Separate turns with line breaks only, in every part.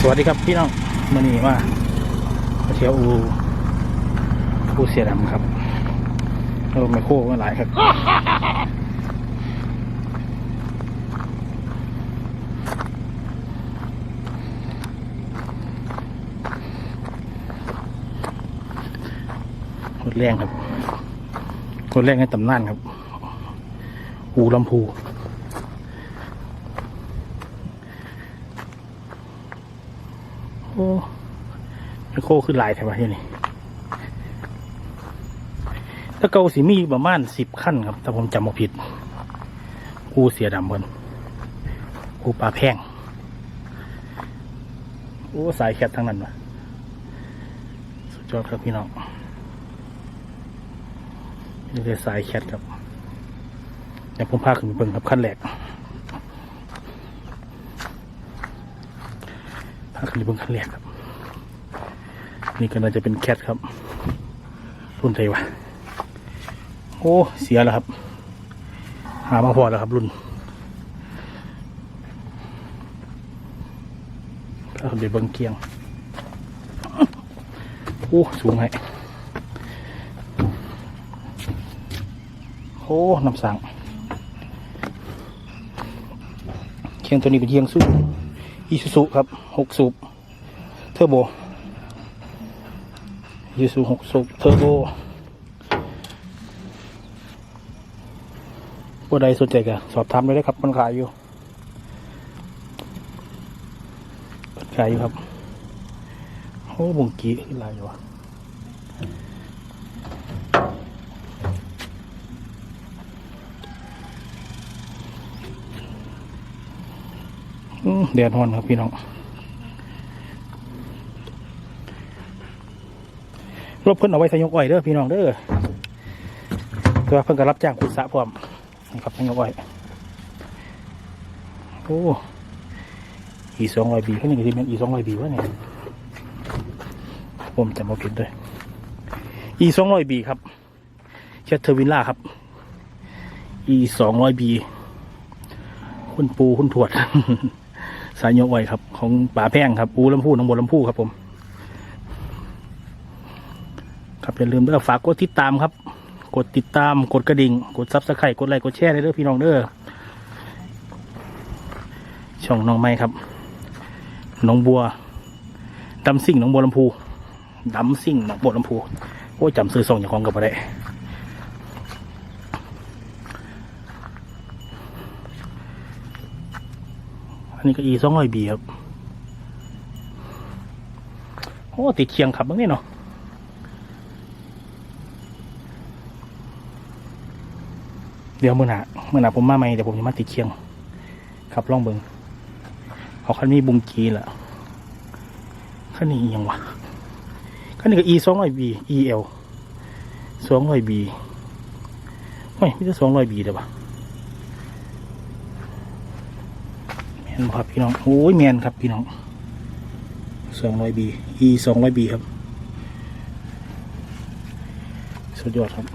สวัสดีครับพี่น้องมื่อนี้มามาเที่ยวอูอูเสียดำครับเราไม่โค้งมาหลายครับหดแรงครับหดแรงในตำนานครับ อูลำพู อ้โคขึ้นลายแถวะที่นี่ถ้าเกาสีมีประมาณสิบขั้นครับ ถ้าผมจำไม่ผิดกูเสียดำเพิ่นกูปลาแพงโอ้สายแคททั้งนั้นวะสุดยอดครับพี่น้องนี่คือสายแคทครับเดี๋ยวผมพาขึ้นไปเบิ่งครับขั้นแรก พา ขึ้นไปเบิ่งขั้นแรกครับ นี่ก็น่าจะเป็นแคทครับรุ่นไทยวะโอ้เสียแล้วครับ หามาพอแล้วครับรุ่นก็เดี๋ยวบิ่งเกียงโอ้สูงให้โอ้น้ำสังเคียงตัวนี้เป็นเคียงสู้ อีซูซุครับหกสูบเทอร์โบยูซูหกสูบเทอร์โบผู้ใดสนใจก็สอบถามได้เลยครับมันขายอยู่มันขายอยู่ครับโอ้บุงกี้ขึ้นลายอยู่วะ แดดร้อนครับพี่น้องรถเพิ่นเอาไว้ใส่ยกอ้อยเด้อพี่น้องเด้อแต่ว่าเพิ่นก็รับจ้างขุดสระพร้อมนะครับใส่ยกอ้อยโอ้อีสองร้อยบีเขานี่ก็ที่เป็นอีสองร้อยบีวะเนี่ยผมจำมาผิดเลยอีสองร้อยบีครับเชตเทอร์วิลล่าครับอีสองร้อยบีคุณปูคุณถวด สายโยกอ้อยครับ ของป่าแพงครับปูลำพูหนองบัวลำพูครับผม ครับอย่าลืมเด้อฝากกดติดตามครับ กดติดตามกดกระดิ่ง กดซับสไครต์กดไลค์กดแชร์ได้เด้อพี่น้องเด้อช่องน้องไม้ครับน้องบัวดำซิ่งน้องบัวลำพูดำซิ่งน้องบัวลำพูโอ้ยจำซื้อส่งอย่างของกับอะไร อันนี้ก็อีสองร้อยบีครับโอ้ติดเคียงขับบ้างนี่เนาะเดี๋ยวมื่อหนาเมื่อหนาผมมาใหม่เดี๋ยวผมจะมาติดเคียงขับล่องเบิงเอาคันนี้บุงกีแหละคันนี้ยังวะคันนี้ก็ e สองร้อย b e l สองร้อย b ไม่ไม่ใช่สองร้อย b เด้อปะ แมนครับพี่น้องโอ้ยแมนครับพี่น้องสองร้อย b e สองร้อย b ครับ สุดยอดครับ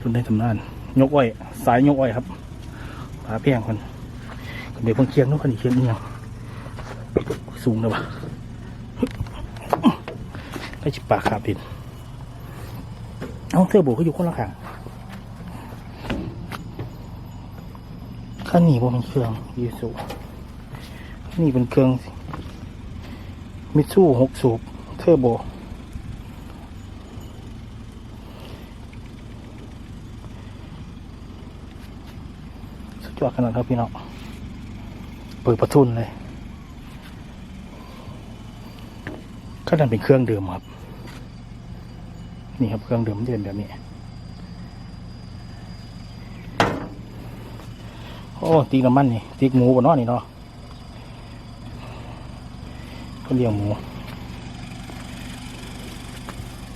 รุ่นได้ตำนาน ยกอ้อย สายยกอ้อยครับผาเพียงคนเดี๋ยวเพิ่งเคียงนู้นคนอีกเคียงนี่ยังสูงเลยวะได้จิบปากขาปิดเอาเทอร์โบเขาอยู่คนละข้าง ข้านี้ว่าเป็นเครื่องยูสูนี่เป็นเครื่องมิตซูหกสูบเทอร์โบ สุดยอดขนาดครับพี่น้อง เปิดประทุนเลยก็นั่นเป็นเครื่องเดิมครับ นี่ครับเครื่องเดิมมันจะเป็นแบบนี้ อ้ตีน้ำมันนี่ตีหมูบนนอนี่เนาะก็เลี้ยงหมู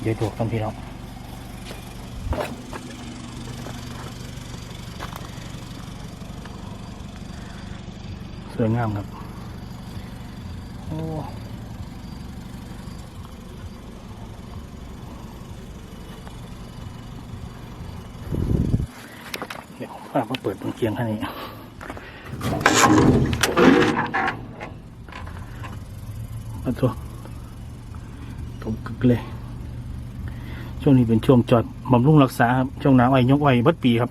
เดี๋ยวดูกันพี่น้องสวยงามครับโอ้เดี๋ยวผมพามาเปิดตรงเคียงแค่นี้ มาตัวตกกึกเลย ช่วงนี้เป็นช่วงจอดบำรุงรักษาครับ ช่วงหนาวไอ้ยกไว้บัดปีครับ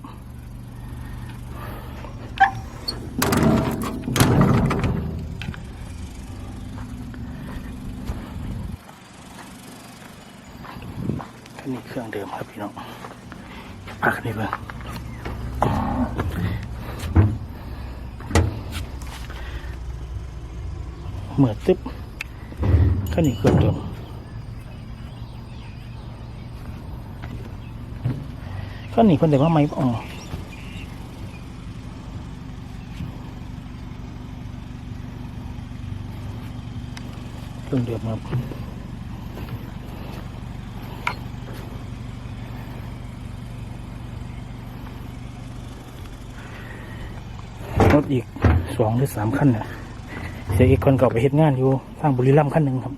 นนี้เครื่องเดิมครับพี่น้องพักนี่เบิ่ง เหมือนตึ๊บก็นี่เครื่องเดิมก็นี่คนเดียวว่าไม่อ๋อเครื่องเดิมครับรถอีกสองหรือสามขั้นน่ะ เสียอีกคนเก่าไปเฮ็ดงานอยู่ทางบุรีรัมย์ขั้นหนึ่งครับ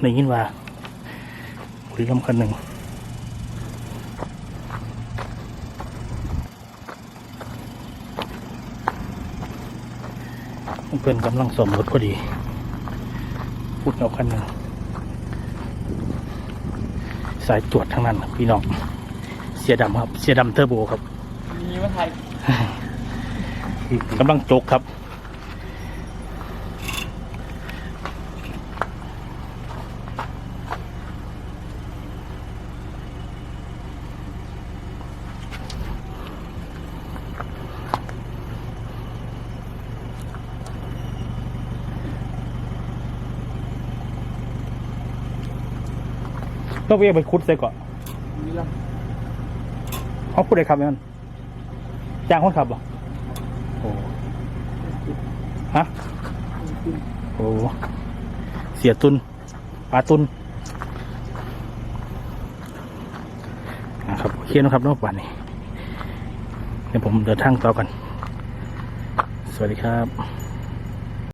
ในยินว่า บุรีรัมย์ขั้นหนึ่งเพื่อนกำลังสมรถพอดี พูดเอาขั้นหนึ่งสายตรวจทั้งนั้นครับพี่น้อง เสียดำครับ เสียดำเทอร์โบครับ
มีมาไทย
กำลังจกครับ ต้องไปเอาไปคุดใส่ก่อน
มีละ
เขาพูดอะไรครับนั่นจ้างคนขับเหรอโอ้ฮะโอ้เสียตุนปลาตุนนะครับโอเคนะครับน้องป่านนี้เดี๋ยวผมเดินทางต่อกัน สวัสดีครับ